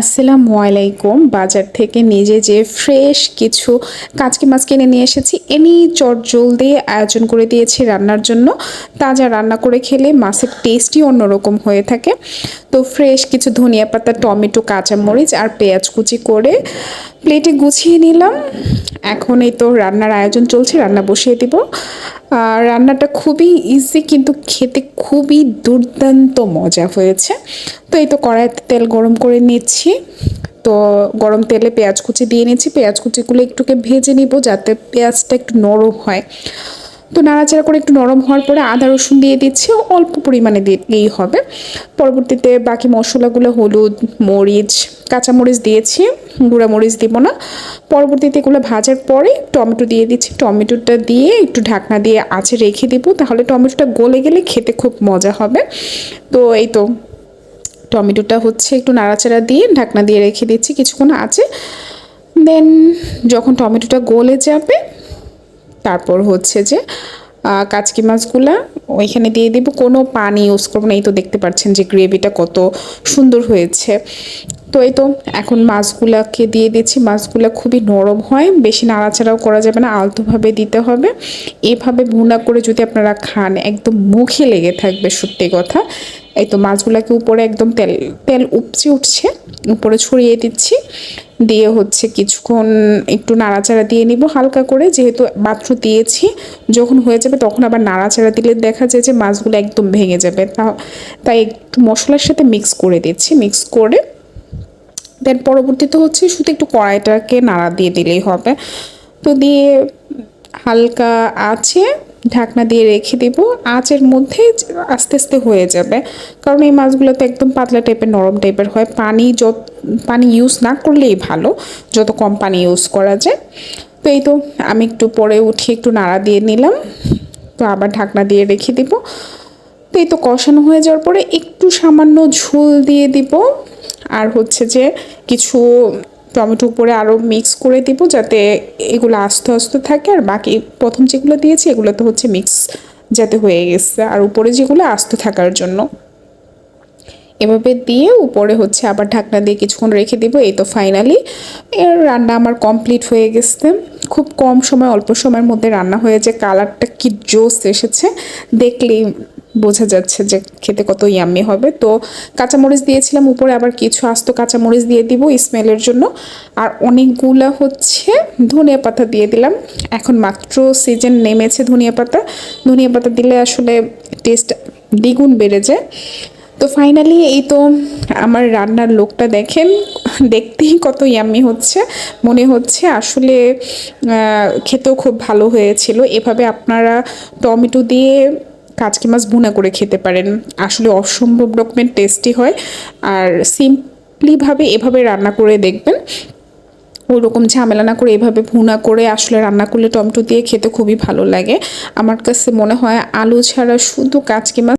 আসসালামু আলাইকুম। বাজার থেকে নিজে যে ফ্রেশ কিছু কাচকি মাছ কিনে নিয়ে এসেছি, এমনি চট জলদি আয়োজন করে দিয়েছি রান্নার জন্য। তাজা রান্না করে খেলে মাছের টেস্টই অন্যরকম হয়ে থাকে। তো ফ্রেশ কিছু ধনিয়া পাতা, টমেটো, কাঁচামরিচ আর পেঁয়াজ কুচি করে প্লেটে গুছিয়ে নিলাম। এখন এই তো রান্নার আয়োজন চলছে, রান্না বসিয়ে দিব। রান্নাটা খুবই ইজি কিন্তু খেতে খুবই দুর্দান্ত মজা হয়েছে। তো এই তো কড়াইতে তেল গরম করে নিচ্ছি। তো গরম তেলে পেঁয়াজ কুচি দিয়ে নিচ্ছি। পেঁয়াজ কুচিগুলো একটুকে ভেজে নিব যাতে পেঁয়াজটা একটু নরম হয়। তো নাড়াচাড়া করে একটু নরম হওয়ার পরে আদা, রসুন দিয়ে দিচ্ছি। অল্প পরিমাণে দিলেই হবে। পরবর্তীতে বাকি মশলাগুলো হলুদ, মরিচ, কাঁচামরিচ দিয়েছি। গুঁড়া মরিচ দিব না। পরবর্তীতে এগুলো ভাজার পরে টমেটো দিয়ে দিচ্ছি। টমেটোটা দিয়ে একটু ঢাকনা দিয়ে আঁচে রেখে দিব। তাহলে টমেটোটা গলে গেলে খেতে খুব মজা হবে। তো এই তো টমেটোটা হচ্ছে একটু নাড়াচাড়া দিয়ে ঢাকনা দিয়ে রেখে দিচ্ছি কিছুক্ষণ আছে দেন যখন টমেটোটা গলে যাবে তারপর হচ্ছে যে কাচকি মাছগুলা ওইখানে দিয়ে দিব। কোনো পানি ইউজ করব না। এই তো দেখতে পাচ্ছেন যে গ্রেভিটা কত সুন্দর হয়েছে। তো এই তো এখন মাছগুলাকে দিয়ে দিচ্ছি। মাছগুলো খুবই নরম হয়। বেশি নাড়াচাড়াও করা যাবে না। আলতোভাবে দিতে হবে। এভাবে ভুনা করে যদি আপনারা খান, একদম মুখে লেগে থাকবে সত্যি কথা। এই তো মাছগুলোকে উপরে একদম তেল তেল উপচে উঠছে। উপরে ছড়িয়ে দিচ্ছি। দিয়ে হচ্ছে কিছুক্ষণ একটু নাড়াচাড়া দিয়ে নিব হালকা করে, যেহেতু মাত্র দিয়েছি। যখন হয়ে যাবে তখন আবার নাড়াচাড়া দিলে দেখা যায় যে মাছগুলো একদম ভেঙে যাবে। তা, তাই একটু মশলার সাথে মিক্স করে দিচ্ছি মিক্স করে। দেন পরবর্তীতে হচ্ছে শুধু একটু কড়াইটাকে নাড়া দিয়ে দিলেই হবে। তো দিয়ে হালকা আছে। ঢাকনা দিয়ে রেখে দেব। আঁচের মধ্যে আস্তে আস্তে হয়ে যাবে। কারণ এই মাছগুলো তো একদম পাতলা টাইপের নরম টাইপের হয়। পানি যত, পানি ইউজ না করলেই ভালো, যত কম পানি ইউজ করা যায়। তো এই তো আমি একটু পরে উঠিয়ে একটু নাড়া দিয়ে নিলাম। তো আবার ঢাকনা দিয়ে রেখে দিব। তো এই তো কষানো হয়ে যাওয়ার পরে একটু সামান্য ঝোল দিয়ে দিব। আর হচ্ছে যে কিছু টমেটো উপরে আরও মিক্স করে দিব যাতে এগুলো আস্তে আস্তে থাকে। আর বাকি প্রথম যেগুলো দিয়েছি, এগুলো তো হচ্ছে মিক্স যাতে হয়ে গেছে। আর উপরে যেগুলো আস্তে থাকার জন্য। এভাবে দিয়ে উপরে হচ্ছে আবার ঢাকনা দিয়ে কিছুক্ষণ রেখে দিব। এই তো ফাইনালি এর রান্না আমার কমপ্লিট হয়ে গেছে। খুব কম সময়, অল্প সময়ের মধ্যে রান্না হয়েছে কালারটা কি জোস এসেছে, দেখলেই বোঝা যাচ্ছে যে খেতে কত ইয়াম্মি হবে। তো কাঁচামরিচ দিয়েছিলাম, উপরে আবার কিছু আস্ত কাঁচামরিচ দিয়ে দিব স্মেলের জন্য। আর অনেকগুলা হচ্ছে ধনিয়া পাতা দিয়ে দিলাম। এখন মাত্র সিজন নেমেছে ধনিয়া পাতা। ধনিয়া পাতা দিলে আসলে টেস্ট দ্বিগুণ বেড়ে যায়। তো ফাইনালি এই তো আমার রান্নার লোকটা দেখেন, দেখতেই কত ইয়াম্মি হচ্ছে। মনে হচ্ছে আসলে খেতেও খুব ভালো হয়েছিল। এভাবে আপনারা টমেটো দিয়ে কাচকি মাছ ভুনা করে খেতে পারেন। আসলে অসম্ভব রকমের টেস্টি হয় আর সিম্পলিভাবে এভাবে রান্না করে দেখবেন। ওরকম ঝামেলা না করে এভাবে ভুনা করে আসলে রান্না করলে টমেটো দিয়ে খেতে খুবই ভালো লাগে। আমার কাছে মনে হয় আলু ছাড়া শুধু কাঁচকি মাছ